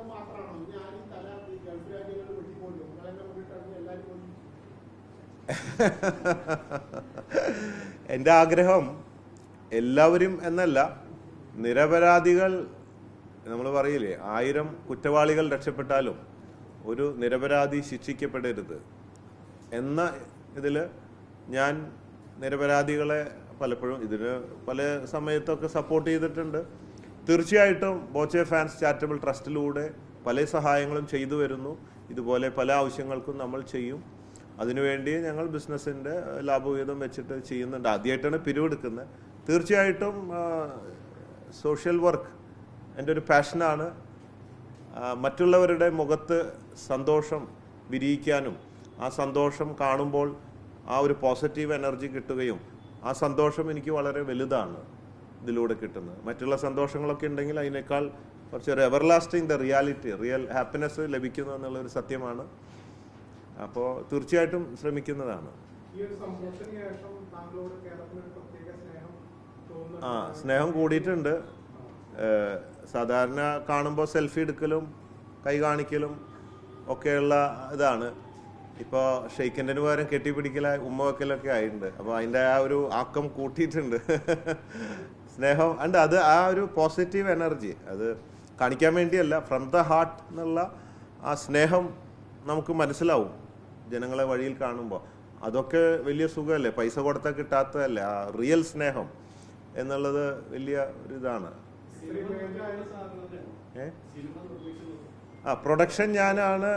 വർഷം മാത്രമാണോ ഇനി ആരും തല ഈ ഗൾഫ് രാജ്യങ്ങളിൽ വെട്ടിപ്പോലും നിങ്ങളെന്നെ കൊണ്ടിട്ട് എല്ലാവരും പോയി എന്റെ ആഗ്രഹം എല്ലാവരും എന്നല്ല നിരപരാധികൾ നമ്മൾ പറയില്ലേ ആയിരം കുറ്റവാളികൾ രക്ഷപ്പെട്ടാലും ഒരു നിരപരാധി ശിക്ഷിക്കപ്പെടരുത് എന്ന ഇതിൽ ഞാൻ നിരപരാധികളെ പലപ്പോഴും ഇതിന് പല സമയത്തൊക്കെ സപ്പോർട്ട് ചെയ്തിട്ടുണ്ട്. തീർച്ചയായിട്ടും ബോച്ചെ ഫാൻസ് ചാരിറ്റബിൾ ട്രസ്റ്റിലൂടെ പല സഹായങ്ങളും ചെയ്തു വരുന്നു. ഇതുപോലെ പല ആവശ്യങ്ങൾക്കും നമ്മൾ ചെയ്യും. അതിനുവേണ്ടി ഞങ്ങൾ ബിസിനസ്സിന്റെ ലാഭവീതം വെച്ചിട്ട് ചെയ്യുന്നുണ്ട്. ആദ്യമായിട്ടാണ് പിരിവെടുക്കുന്നത്. തീർച്ചയായിട്ടും സോഷ്യൽ വർക്ക് എന്റെ ഒരു പാഷനാണ്. മറ്റുള്ളവരുടെ മുഖത്ത് സന്തോഷം വിരിയിക്കാനും ആ സന്തോഷം കാണുമ്പോൾ ആ ഒരു പോസിറ്റീവ് എനർജി കിട്ടുകയും ആ സന്തോഷം എനിക്ക് വളരെ വലുതാണ്. ഇതിലൂടെ കിട്ടുന്നത്. മറ്റുള്ള സന്തോഷങ്ങളൊക്കെ ഉണ്ടെങ്കിൽ അതിനേക്കാൾ കുറച്ചൊരു everlasting the reality real happiness ലഭിക്കുന്നു എന്നുള്ള ഒരു സത്യമാണ്. അപ്പോൾ തീർച്ചയായിട്ടും ശ്രമിക്കുന്നതാണ്. ആ സ്നേഹം കൂടിയിട്ടുണ്ട്. സാധാരണ കാണുമ്പോൾ സെൽഫി എടുക്കലും കൈ കാണിക്കലും ഒക്കെയുള്ള ഇതാണ്. ഇപ്പോൾ ഷെയ്ക്കിന്റെ പകരം കെട്ടിപ്പിടിക്കല ഉമ്മ വെക്കലൊക്കെ ആയിട്ടുണ്ട്. അപ്പോൾ അതിന്റെ ആ ഒരു ആക്കം കൂട്ടിയിട്ടുണ്ട്. സ്നേഹം ഉണ്ട് അത് ആ ഒരു പോസിറ്റീവ് എനർജി അത് കാണിക്കാൻ വേണ്ടിയല്ല ഫ്രം ദ ഹാർട്ട് എന്നുള്ള ആ സ്നേഹം നമുക്ക് മനസ്സിലാവും ജനങ്ങളെ വഴിയിൽ കാണുമ്പോൾ അതൊക്കെ വലിയ സുഖമല്ലേ? പൈസ കൊടുത്താൽ കിട്ടാത്തതല്ലേ? ആ റിയൽ സ്നേഹം എന്നുള്ളത് വലിയ ഒരു ഇതാണ്. ആ പ്രൊഡക്ഷൻ ഞാനാണ്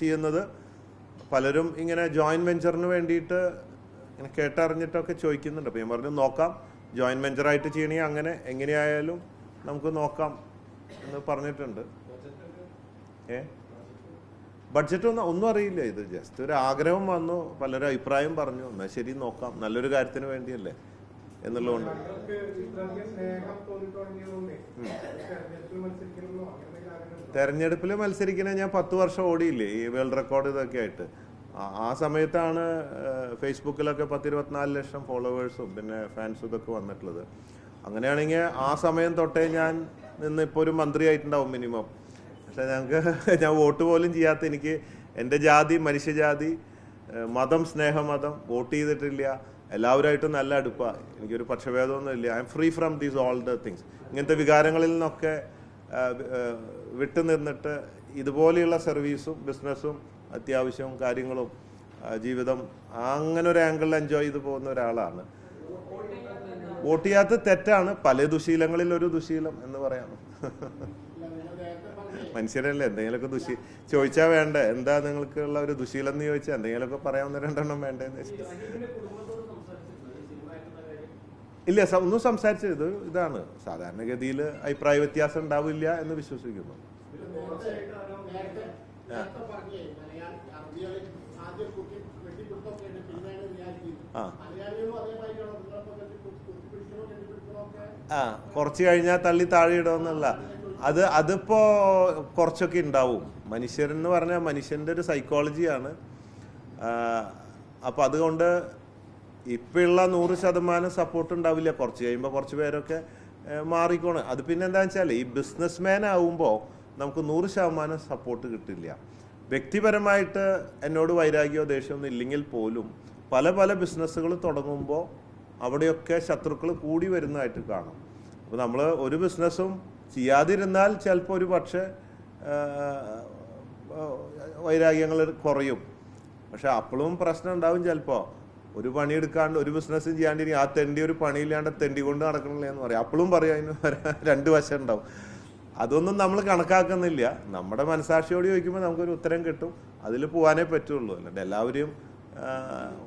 ചെയ്യുന്നത്. പലരും ഇങ്ങനെ ജോയിന്റ് വെഞ്ചറിന് വേണ്ടിയിട്ട് ഇങ്ങനെ കേട്ടറിഞ്ഞിട്ടൊക്കെ ചോദിക്കുന്നുണ്ട്. അപ്പോൾ ഞാൻ പറഞ്ഞു നോക്കാം. ജോയിന്റ് വെഞ്ചറായിട്ട് ചെയ്യണേ അങ്ങനെ എങ്ങനെയായാലും നമുക്ക് നോക്കാം എന്ന് പറഞ്ഞിട്ടുണ്ട്. ഏ? ബഡ്ജറ്റ് ഒന്നും ഒന്നും അറിയില്ല ഇത്. ജസ്റ്റ് ഒരു ആഗ്രഹം വന്നു പലരും അഭിപ്രായം പറഞ്ഞു. എന്നാൽ ശരി നോക്കാം. നല്ലൊരു കാര്യത്തിന് വേണ്ടിയല്ലേ എന്നുള്ളതുകൊണ്ട്? തെരഞ്ഞെടുപ്പിൽ മത്സരിക്കണ ഞാൻ പത്ത് വർഷം ഓടിയില്ലേ ഈ വേൾഡ് റെക്കോർഡ് ഇതൊക്കെ ആയിട്ട്? ആ- സമയത്താണ് ഫേസ്ബുക്കിലൊക്കെ പത്തിരുപത്തിനാല് ലക്ഷം ഫോളോവേഴ്സും പിന്നെ ഫാൻസും ഇതൊക്കെ വന്നിട്ടുള്ളത്. അങ്ങനെയാണെങ്കിൽ ആ സമയം തൊട്ടേ ഞാൻ നിന്ന് ഇപ്പോൾ ഒരു മന്ത്രിയായിട്ടുണ്ടാവും മിനിമം. പക്ഷെ ഞങ്ങൾക്ക് ഞാൻ വോട്ട് പോലും ചെയ്യാത്ത എനിക്ക് എന്റെ ജാതി മനുഷ്യജാതി മതം സ്നേഹമതം വോട്ട് ചെയ്തിട്ടില്ല. എല്ലാവരുമായിട്ടും നല്ല അടുപ്പാണ് എനിക്കൊരു പക്ഷഭേദമൊന്നും ഇല്ല I am free from these all the things. ഇങ്ങനത്തെ വികാരങ്ങളിൽ നിന്നൊക്കെ വിട്ടുനിന്നിട്ട് ഇതുപോലെയുള്ള സർവീസും ബിസിനസ്സും അത്യാവശ്യവും കാര്യങ്ങളും ജീവിതം അങ്ങനെ ഒരു ആംഗിളിൽ എൻജോയ് ചെയ്ത് പോകുന്ന ഒരാളാണ്. വോട്ട് ചെയ്യാത്ത തെറ്റാണ്. പല ദുശീലങ്ങളിൽ ഒരു ദുശീലം എന്ന് പറയാം. മനുഷ്യരല്ലേ എന്തെങ്കിലുമൊക്കെ ദുശി ചോദിച്ചാൽ വേണ്ട? എന്താ നിങ്ങൾക്കുള്ള ഒരു ദുശീലം എന്ന് ചോദിച്ചാൽ എന്തെങ്കിലുമൊക്കെ പറയാവുന്ന രണ്ടെണ്ണം വേണ്ടേന്ന് വെച്ചിട്ട്. ഇല്ല ഒന്നും സംസാരിച്ചത് ഇത് ഇതാണ്. സാധാരണഗതിയിൽ അഭിപ്രായ വ്യത്യാസം ഉണ്ടാവില്ല എന്ന് വിശ്വസിക്കുന്നു. ആ. കുറച്ച് കഴിഞ്ഞാൽ തള്ളി താഴെ ഇടുമെന്നല്ല അത് അതിപ്പോ കുറച്ചൊക്കെ ഉണ്ടാവും. മനുഷ്യരെന്ന് പറഞ്ഞാൽ മനുഷ്യന്റെ ഒരു സൈക്കോളജിയാണ് അപ്പൊ അതുകൊണ്ട് ഇപ്പോഴുള്ള നൂറ് ശതമാനം സപ്പോർട്ട് ഉണ്ടാവില്ല. കുറച്ച് കഴിയുമ്പോൾ കുറച്ച് പേരൊക്കെ മാറിക്കോണ്. അത് പിന്നെ എന്താ വെച്ചാൽ ഈ ബിസിനസ്മാൻ ആവുമ്പോൾ നമുക്ക് നൂറ് ശതമാനം സപ്പോർട്ട് കിട്ടില്ല. വ്യക്തിപരമായിട്ട് എന്നോട് വൈരാഗ്യമോ ദേഷ്യമൊന്നും ഇല്ലെങ്കിൽ പോലും പല പല ബിസിനസ്സുകൾ തുടങ്ങുമ്പോൾ അവിടെയൊക്കെ ശത്രുക്കൾ കൂടി വരുന്നതായിട്ട് കാണും. അപ്പോൾ നമ്മൾ ഒരു ബിസിനസ്സും ചെയ്യാതിരുന്നാൽ ചിലപ്പോൾ ഒരു പക്ഷേ വൈരാഗ്യങ്ങൾ കുറയും. പക്ഷെ അപ്പോഴും പ്രശ്നം ഉണ്ടാവും ചിലപ്പോൾ ഒരു പണി പണിയെടുക്കാണ്ട് ഒരു ബിസിനസ് ചെയ്യാണ്ടിരിക്കും. ആ തെണ്ടി ഒരു പണിയില്ലാണ്ട് തെണ്ടി കൊണ്ട് നടക്കണില്ല എന്ന് പറയും. അപ്പോഴും പറയും അതിന് രണ്ട് വശം ഉണ്ടാവും. അതൊന്നും നമ്മൾ കണക്കാക്കുന്നില്ല. നമ്മുടെ മനസാക്ഷിയോട് ചോദിക്കുമ്പോൾ നമുക്കൊരു ഉത്തരം കിട്ടും. അതിൽ പോകാനേ പറ്റുള്ളൂ. അല്ലാണ്ട് എല്ലാവരെയും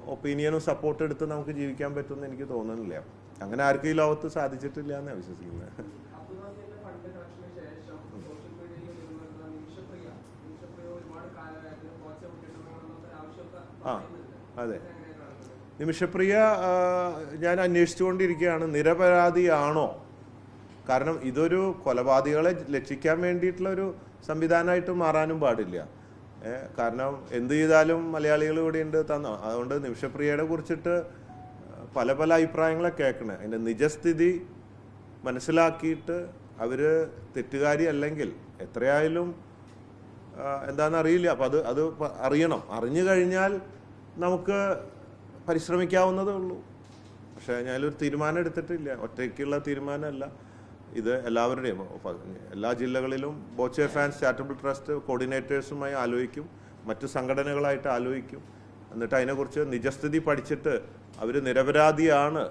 ഒപ്പീനിയനും സപ്പോർട്ട് എടുത്ത് നമുക്ക് ജീവിക്കാൻ പറ്റുമെന്ന് എനിക്ക് തോന്നുന്നില്ല. അങ്ങനെ ആർക്കും ഈ ലോകത്ത് സാധിച്ചിട്ടില്ല എന്നാണ് വിശ്വസിക്കുന്നത്. ആ അതെ. നിമിഷപ്രിയ ഞാൻ അന്വേഷിച്ചുകൊണ്ടിരിക്കുകയാണ്. നിരപരാധിയാണോ? കാരണം ഇതൊരു കൊലപാതകളെ ലക്ഷിക്കാൻ വേണ്ടിയിട്ടുള്ള ഒരു സംവിധാനമായിട്ട് മാറാനും പാടില്ല. കാരണം എന്ത് ചെയ്താലും മലയാളികൾ ഇവിടെ ഉണ്ട് തന്ന അതുകൊണ്ട് നിമിഷപ്രിയയുടെ കുറിച്ചിട്ട് പല പല അഭിപ്രായങ്ങളെ കേൾക്കണേ. അതിന്റെ നിജസ്ഥിതി മനസ്സിലാക്കിയിട്ട് അവർ തെറ്റുകാരി അല്ലെങ്കിൽ എത്രയായാലും എന്താണെന്ന് അറിയില്ല അപ്പം അത് അത് അറിയണം. അറിഞ്ഞു കഴിഞ്ഞാൽ നമുക്ക് പരിശ്രമിക്കാവുന്നതേ ഉള്ളൂ. പക്ഷേ ഞാനൊരു തീരുമാനം എടുത്തിട്ടില്ല. ഒറ്റയ്ക്കുള്ള തീരുമാനമല്ല. ഇത് എല്ലാവരുടെയും എല്ലാ ജില്ലകളിലും ബോച്ചെ ഫാൻസ് ചാരിറ്റബിൾ ട്രസ്റ്റ് കോർഡിനേറ്റേഴ്സുമായി ആലോചിക്കും മറ്റു സംഘടനകളായിട്ട് ആലോചിക്കും. എന്നിട്ട് അതിനെക്കുറിച്ച് നിജസ്ഥിതി പഠിച്ചിട്ട് അവർ നിരപരാധിയാണ്.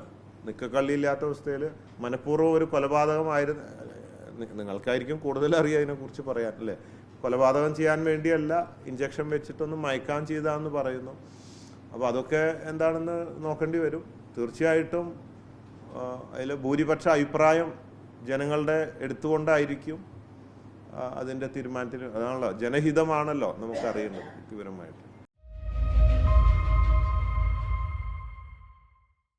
നിക്കക്കള്ളിയില്ലാത്ത അവസ്ഥയിൽ മനഃപൂർവം ഒരു കൊലപാതകമായിരുന്നു നിങ്ങൾക്കായിരിക്കും കൂടുതൽ അറിയുക അതിനെക്കുറിച്ച് പറയാൻ അല്ലേ? കൊലപാതകം ചെയ്യാൻ വേണ്ടിയല്ല ഇഞ്ചക്ഷൻ വെച്ചിട്ടൊന്ന് മയക്കാൻ ചെയ്താന്ന് പറയുന്നു. അപ്പോൾ അതൊക്കെ എന്താണെന്ന് നോക്കേണ്ടി വരും. തീർച്ചയായിട്ടും അതിൽ ഭൂരിപക്ഷ അഭിപ്രായം ജനങ്ങളുടെ എടുത്തുകൊണ്ടായിരിക്കും അതിന്റെ തീരുമാനത്തിന് അതാണല്ലോ ജനഹിതമാണല്ലോ നമുക്കറിയേണ്ടത് വ്യക്തിപരമായിട്ട്